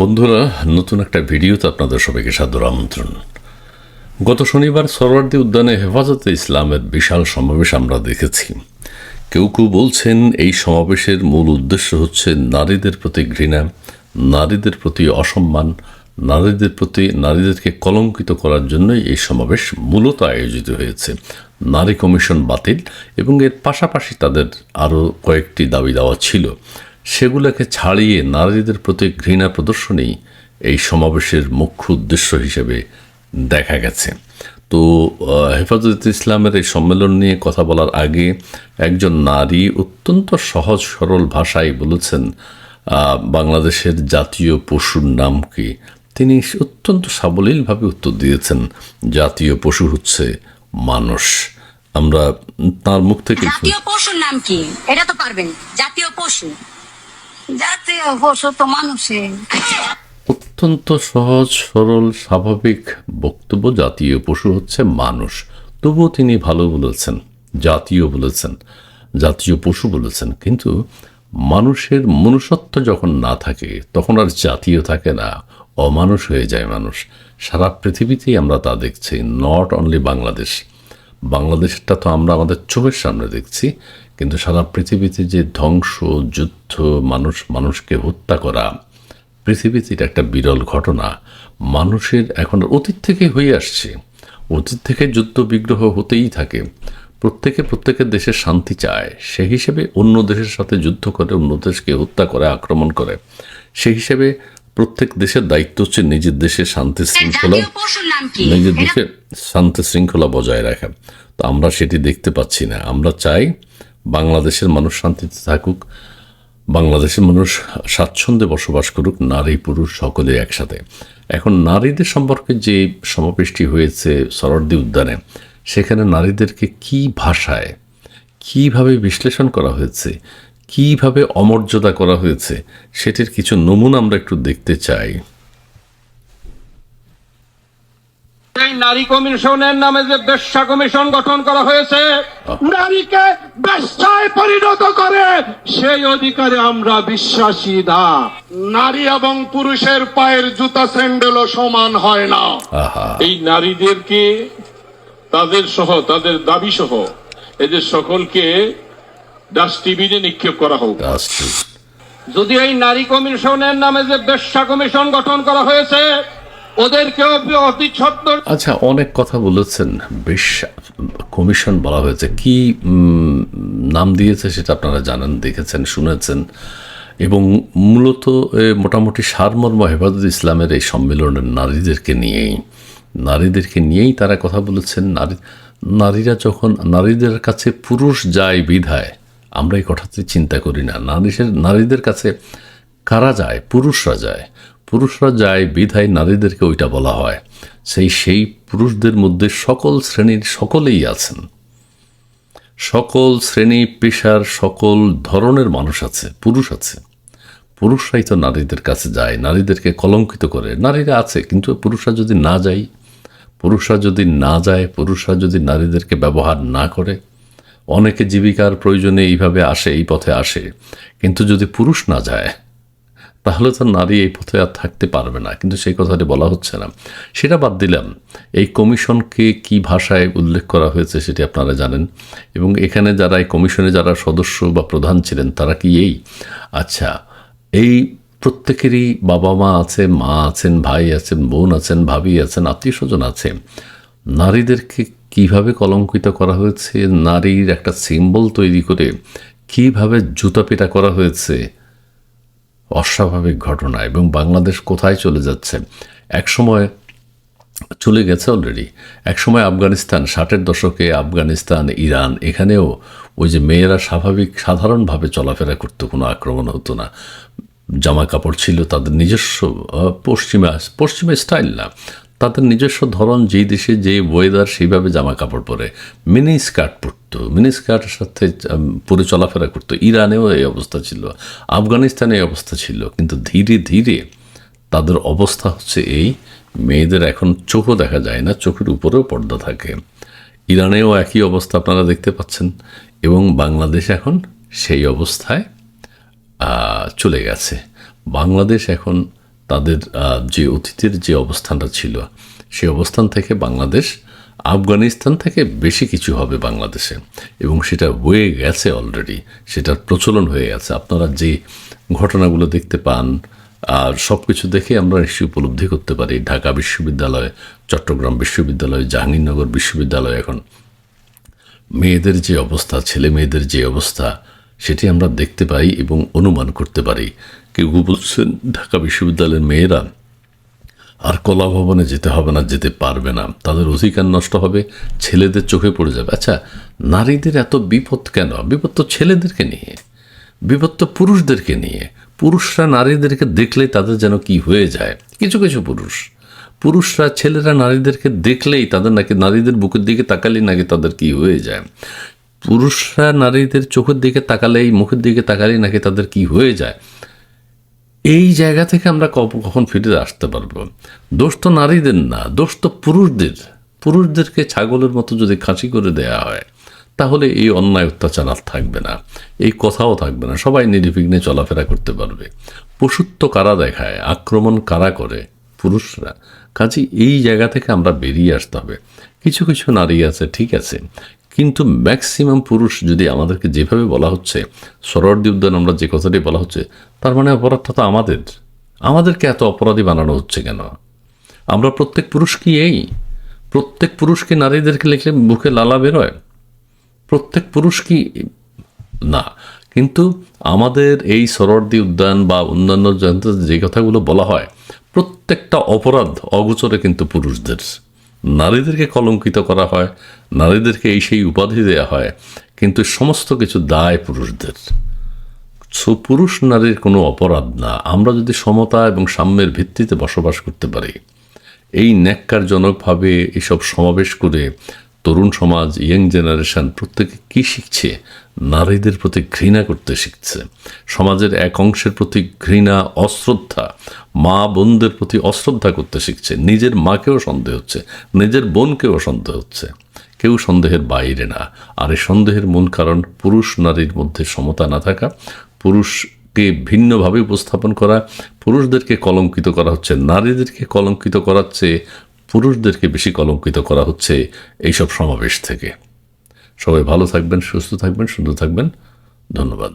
বন্ধুরা, নতুন একটা ভিডিওতে আপনাদের সবাইকে সাদর আমন্ত্রণ। গত শনিবার সরওয়ার্দী উদ্যানে হেফাজতে ইসলামের বিশাল সমাবেশ আমরা দেখেছি। কেউ কেউ বলছেন এই সমাবেশের মূল উদ্দেশ্য হচ্ছে নারীদের প্রতি ঘৃণা, নারীদের প্রতি অসম্মান, নারীদের প্রতি নারীদেরকে কলঙ্কিত করার জন্যই এই সমাবেশ মূলত আয়োজিত হয়েছে। নারী কমিশন বাতিল এবং এর পাশাপাশি তাদের আরও কয়েকটি দাবি দেওয়া ছিল। সেগুলোকে ছাড়িয়ে নারীদের প্রতি ঘৃণা প্রদর্শনই এই সমাবেশের মুখ্য উদ্দেশ্য হিসেবে দেখা গেছে। তো হেফাজত ইসলামের এই সম্মেলন নিয়ে কথা বলার আগে একজন নারী অত্যন্ত সহজ সরল ভাষায় বলেছেন বাংলাদেশের জাতীয় পশুর নাম কি? তিনি অত্যন্ত সাবলীলভাবে উত্তর দিয়েছেন, জাতীয় পশু হচ্ছে মানুষ। আমরা তার মুখ থেকে জাতীয় পশুর নাম কি? এটা তো পারবেন। জাতীয় পশু। অত্যন্ত সহজ, সরল, স্বাভাবিক বক্তব্য জাতীয় পশু হচ্ছে মানুষ। তবুও তিনি ভালো বলেছেন, জাতীয় বলেছেন, জাতীয় পশু বলেছেন। কিন্তু মানুষের মনুষ্যত্ব যখন না থাকে, তখন আর জাতীয় থাকে না, অমানুষ হয়ে যায় মানুষ। সারা পৃথিবীতেই আমরা তা দেখছি নট অনলি বাংলাদেশ। বাংলাদেশটা তো আমরা আমাদের চোখের সামনে দেখছি কিন্তু সারা পৃথিবীতে যে ধ্বংস যুদ্ধ মানুষ মানুষকে হত্যা করা পৃথিবীতে এটা একটা বিরল ঘটনা। মানুষের এখন অতীত থেকে হয়ে আসছে। অতীত থেকে যুদ্ধ বিগ্রহ হতেই থাকে। প্রত্যেকে প্রত্যেকের দেশের শান্তি চায়। সেই হিসেবে অন্য দেশের সাথে যুদ্ধ করে অন্য দেশকে হত্যা করে আক্রমণ করে। সেই হিসেবে প্রত্যেক দেশের দায়িত্ব হচ্ছে নিজের দেশের শান্তি শৃঙ্খলা নিজের এটা দেশে শান্তি শৃঙ্খলা বজায় রাখা। তো আমরা সেটি দেখতে পাচ্ছি না। আমরা চাই বাংলাদেশের মানুষ শান্তিতে থাকুক, বাংলাদেশের মানুষ স্বাচ্ছন্দ্যে বসবাস করুক, নারী, পুরুষ সকলে একসাথে। এখন নারীদের সম্পর্কে যে সমাবেশটি হয়েছে সরদ্দি উদ্যানে, সেখানে নারীদেরকে কি ভাষায়, কীভাবে বিশ্লেষণ করা হয়েছে, কীভাবে অমর্যাদা করা হয়েছে, সেটির কিছু নমুনা আমরা একটু দেখতে চাই। এই নারী কমিশনের নামে যে বেশ্যা কমিশন গঠন করা হয়েছে নারীকে বেশ্যায় পরিণত করে সেই অধিকারে আমরা বিশ্বাসী না। নারী এবং পুরুষের পায়ের জুতা স্যান্ডেলও সমান হয় না। এই নারীদেরকে তাদের সহ তাদের দাবি সহ এদের সকলকে ডাস্টবিনে নিক্ষেপ করা হোক। যদি এই নারী কমিশনের নামে যে বেশ্যা কমিশন গঠন করা হয়েছে ওদেরকেও অতি আচ্ছা অনেক কথা বলেছেন। বেশ, কমিশন বলা হয়েছে। কি নাম দিয়েছে সেটা আপনারা জানেন, দেখেছেন, শুনেছেন। এবং মূলত মোটামুটি সারমর্ম, হেফাজত ইসলামের এই সম্মেলনের নারীদেরকে নিয়েই নারীদেরকে নিয়েই তারা কথা বলেছেন। নারী, নারীরা যখন, নারীদের কাছে পুরুষ যায় বিধায়, আমরা এই কথাতে চিন্তা করি না। নারীদের নারীদের কাছে কারা যায়? পুরুষরা যায়। পুরুষরা যায়, বিধায় নারীদেরকে ওইটা বলা হয়। সেই সেই পুরুষদের মধ্যে সকল শ্রেণির সকলেই আছেন। সকল শ্রেণি, পেশার সকল ধরনের মানুষ আছে, পুরুষ আছে। পুরুষরাই তো নারীদের কাছে যায়, নারীদেরকে কলঙ্কিত করে। নারীরা আছে, কিন্তু পুরুষরা যদি না যায়, পুরুষরা যদি না যায়, পুরুষরা যদি নারীদেরকে ব্যবহার না করে, অনেকে জীবিকার প্রয়োজনে এইভাবে আসে, এই পথে আসে। কিন্তু যদি পুরুষ না যায় তাহলে তো নারী এই পথে আর থাকতে পারবে না, কিন্তু সেই কথাটি বলা হচ্ছে না। সেটা বাদ দিলাম, এই কমিশনকে কি ভাষায় উল্লেখ করা হয়েছে সেটি আপনারা জানেন, এবং এখানে যারা এই কমিশনে যারা সদস্য বা প্রধান ছিলেন তারা কি এই? আচ্ছা এই প্রত্যেকেরই বাবা মা আছে মা আছেন, ভাই আছেন, বোন আছেন, ভাবি আছেন, আত্মীয় স্বজন আছে। নারীদেরকে কীভাবে কলঙ্কিত করা হয়েছে? নারীর একটা সিম্বল তৈরি করে কীভাবে জুতাপেটা করা হয়েছে? অস্বাভাবিক ঘটনা এবং বাংলাদেশ কোথায় চলে যাচ্ছে? একসময় চলে গেছে অলরেডি একসময় আফগানিস্তান, ষাটের দশকে আফগানিস্তান, ইরান, এখানেও ওই যে মেয়েরা স্বাভাবিক, সাধারণভাবে চলাফেরা করতো কোনো আক্রমণ হতো না। জামা কাপড় ছিল তাদের নিজস্ব পশ্চিমা পশ্চিমা স্টাইল না। তাদের নিজস্ব ধরন, যেই দেশে যে ওয়েদার সেইভাবে জামা কাপড় পরে। মিনি স্কার্ট পরতো। মিনি স্কার্টের সাথে পুরো চলাফেরা করতো। ইরানেও এই অবস্থা ছিল। আফগানিস্তানে এই অবস্থা ছিল। কিন্তু ধীরে ধীরে তাদের অবস্থা হচ্ছে এই, মেয়েদের এখন চোখও দেখা যায় না, চোখের উপরেও পর্দা থাকে। ইরানেও একই অবস্থা আপনারা দেখতে পাচ্ছেন। এবং বাংলাদেশ এখন সেই অবস্থায় চলে গেছে। বাংলাদেশ এখন তাদের যে অতীতের যে অবস্থানটা ছিল সেই অবস্থান থেকে বাংলাদেশ, আফগানিস্তান থেকে বেশি কিছু হবে বাংলাদেশে। এবং সেটা হয়ে গেছে অলরেডি সেটার প্রচলন হয়ে গেছে। আপনারা যে ঘটনাগুলো দেখতে পান, আর সব কিছু দেখে আমরা নিশ্চয়ই উপলব্ধি করতে পারি। ঢাকা বিশ্ববিদ্যালয়, চট্টগ্রাম বিশ্ববিদ্যালয়, জাহাঙ্গীরনগর বিশ্ববিদ্যালয় এখন মেয়েদের যে অবস্থা, ছেলে মেয়েদের যে অবস্থা, সেটি আমরা দেখতে পাই এবং অনুমান করতে পারি। কেউ বলছেন, ঢাকা বিশ্ববিদ্যালয়ের মেয়েরা, আর কলা ভবনে যেতে হবে না, যেতে পারবে না। তাদের অধিকার নষ্ট হবে, ছেলেদের চোখে পড়ে যাবে। আচ্ছা নারীদের এত বিপদ কেন? বিপদ তো ছেলেদেরকে নিয়ে, বিপদ তো পুরুষদেরকে নিয়ে। পুরুষরা নারীদেরকে দেখলেই তাদের যেন কি হয়ে যায়? কিছু কিছু পুরুষ। পুরুষরা ছেলেরা নারীদেরকে দেখলেই তাদের নাকি, নারীদের বুকের দিকে তাকালেই নাকি তাদের কি হয়ে যায়? পুরুষরা নারীদের চোখের দিকে তাকালেই, মুখের দিকে তাকালেই নাকি তাদের কি হয়ে যায়? এই জায়গা থেকে আমরা কখন ফিরে আসতে পারব? দোষ তো নারীদের না, দোষ তো পুরুষদের। পুরুষদেরকে ছাগলের মতো যদি খাঁচি করে দেয়া হয়, তাহলে এই অন্যায় অত্যাচার আর থাকবে না, এই কথাও থাকবে না, সবাই নির্বিঘ্নে চলাফেরা করতে পারবে। পশুত্ব কারা দেখায়, আক্রমণ কারা করে? পুরুষরা। কাজে এই জায়গা থেকে আমরা বেরিয়ে আসতে হবে। কিছু কিছু নারী আছে, ঠিক আছে। কিন্তু ম্যাক্সিমাম পুরুষ যদি আমাদেরকে যেভাবে বলা হচ্ছে সরোয়ার্দি উদ্যান আমরা যে কথাটি বলা হচ্ছে, তার মানে অপরাধটা তো আমাদের। আমাদেরকে এত অপরাধী বানানো হচ্ছে কেন? আমরা প্রত্যেক পুরুষ কি এই। প্রত্যেক পুরুষকে নারীদেরকে লিখলে মুখে লালা বেরোয়। প্রত্যেক পুরুষ কি না। কিন্তু আমাদের এই সরোয়ার্দি উদ্যান বা অন্যান্য যন্ত্র যে কথাগুলো বলা হয়, প্রত্যেকটা অপরাধ অগোচরে কিন্তু পুরুষদের। নারীদেরকে কলঙ্কিত করা হয়, নারীদেরকে এই সেই উপাধি দেওয়া হয়, কিন্তু সমস্ত কিছু দায় পুরুষদের। সো পুরুষ নারীর কোনো অপরাধ না। আমরা যদি সমতা এবং সাম্যের ভিত্তিতে বসবাস করতে পারি, এই ন্যাক্কারজনকভাবে এসব সমাবেশ করে তরুণ সমাজ, ইয়ং জেনারেশন প্রত্যেকে কি শিখছে নারীদের প্রতি ঘৃণা করতে শিখছে। সমাজের এক অংশের প্রতি ঘৃণা, অশ্রদ্ধা, মা বোনদের প্রতি অশ্রদ্ধা করতে শিখছে। নিজের মাকেও সন্দেহ হচ্ছে, নিজের বোনকেও সন্দেহ হচ্ছে। কেউ সন্দেহের বাইরে না। আর এই সন্দেহের মূল কারণ পুরুষ নারীর মধ্যে সমতা না থাকা, পুরুষকে ভিন্নভাবে উপস্থাপন করা, পুরুষদেরকে কলঙ্কিত করা হচ্ছে, নারীদেরকে কলঙ্কিত করাচ্ছে পুরুষদেরকে বেশি কলঙ্কিত করা হচ্ছে এইসব সমাবেশ থেকে। সবাই ভালো থাকবেন সুস্থ থাকবেন সুন্দর থাকবেন। ধন্যবাদ।